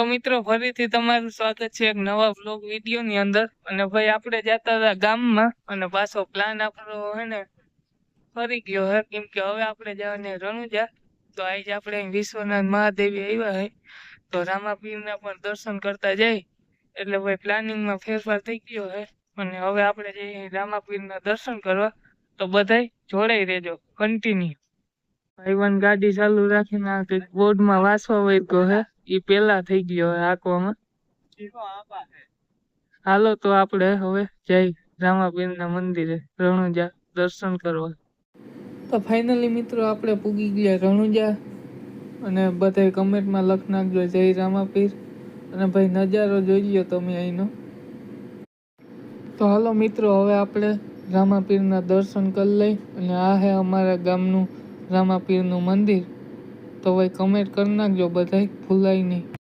તો મિત્રો, ફરીથી તમારું સ્વાગત છે એક નવા બ્લોગ વીડિયો ની અંદર. અને ભાઈ, આપણે જતા હતા ગામમાં અને પાછો પ્લાન આપણો હે ને ફરી ગયો હે. કેમ કે હવે આપણે જવાને રણુજા. તો આજે આપણે વિશ્વનાથ મહાદેવી આવ્યા હે. તો રામાપીરના પણ દર્શન કરતા જાય. એટલે ભાઈ પ્લાનિંગમાં ફેરફાર થઈ ગયો હે. અને હવે આપણે જઈએ રામાપીરના દર્શન કરવા. તો બધાય જોડાઈ રહેજો. કન્ટિન્યુ ભાઈવન ગાડી ચાલુ રાખીને આ કંઈક બોર્ડમાં વાંચવા વળગ્યો હે. ઈ પેલા થઈ ગયો આંકવામાં હાલો તો આપણે હવે જઈ રામાપીરના મંદિરે રણુજા દર્શન કરવા. તો ફાઇનલી મિત્રો આપણે પૂગી ગયા રણુજા અને બધા કમેન્ટમાં લખ નાખજો જય રામાપીર. અને ભાઈ નજારો જોઈ લો તમે અહીંનો. તો હાલો મિત્રો હવે આપણે રામાપીરના દર્શન કરી લઈ અને આ હે અમારા ગામનું રામાપીરનું મંદિર. તો ભાઈ કમેન્ટ કરી નાખજો બધાય ભૂલાય નહીં.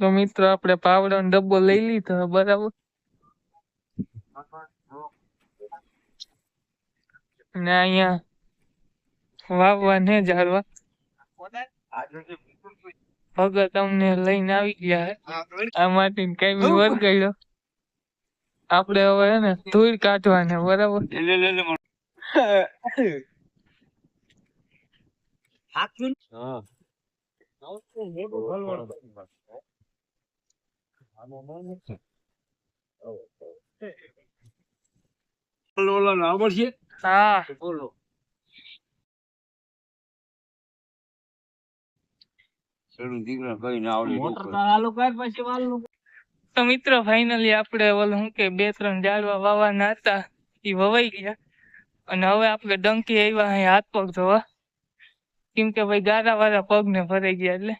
તો મિત્રો આપણે પાવડો ડબ્બો લઈ લીધો, બરાબર? ને અહીંયા વાવવા ને ઝાડવા ભગત અમને લઈને આવી ગયા. આ માટે કઈ વરગાડ્યો. આપણે હવે હે ને ધૂળ કાઢવાને, બરાબર? હા. બોલો તો મિત્રો ફાઇનલી આપણે ઓલું શું કે બે ત્રણ ઝાડવા વાવવાના હતા એ વવાઈ ગયા. અને હવે આપણે ડંકી આવ્યા અહીં હાથ પગ ધોવા. કેમ કે ભાઈ ગારા વાળા પગ ને ભરાઈ ગયા એટલે.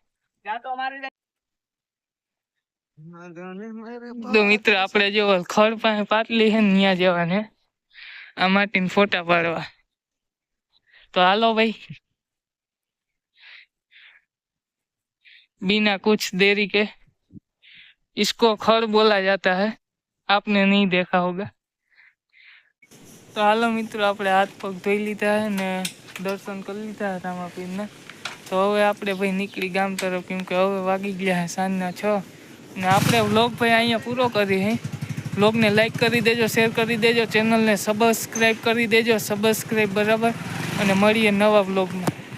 તો મિત્ર આપણે જો ખડ પાસે પાટલી છે ને ત્યાં જવાને આ માટીને ફોટા પાડવા તો હાલો ભાઈ बिना कुछ देरी के इसको खड़ बोला जाता है आपने नहीं देखा होगा તો હાલો મિત્રો આપણે હાથ પગ ધોઈ લીધા હે ને દર્શન કરી લીધા હતા રામાપીરના તો હવે આપણે ભાઈ નીકળી ગામ તરફ કેમ કે હવે વાગી ગયા હે સાંજના છ ને આપણે વ્લોગ ભાઈ અહીંયા પૂરો કરી હે. વ્લોગને લાઈક કરી દેજો શેર કરી દેજો ચેનલને સબસ્ક્રાઈબ કરી દેજો સબસ્ક્રાઈબ બરાબર. અને મળીએ નવા વ્લોગમાં